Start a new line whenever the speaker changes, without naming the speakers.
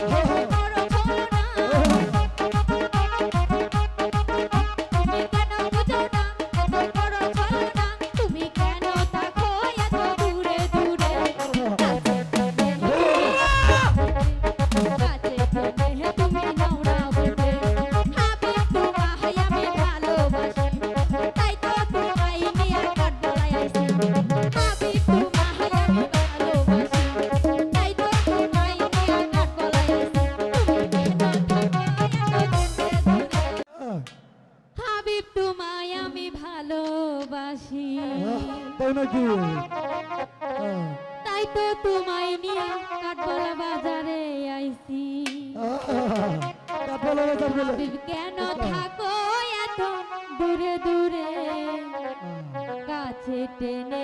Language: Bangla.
Yeah.
তাই নাকি।
তাই তো তোমায় নিয়ে কাঠগোলা বাজারে আইছি।
বাজার বলে
কেন থাকো এত দূরে দূরে? কাছে টেনে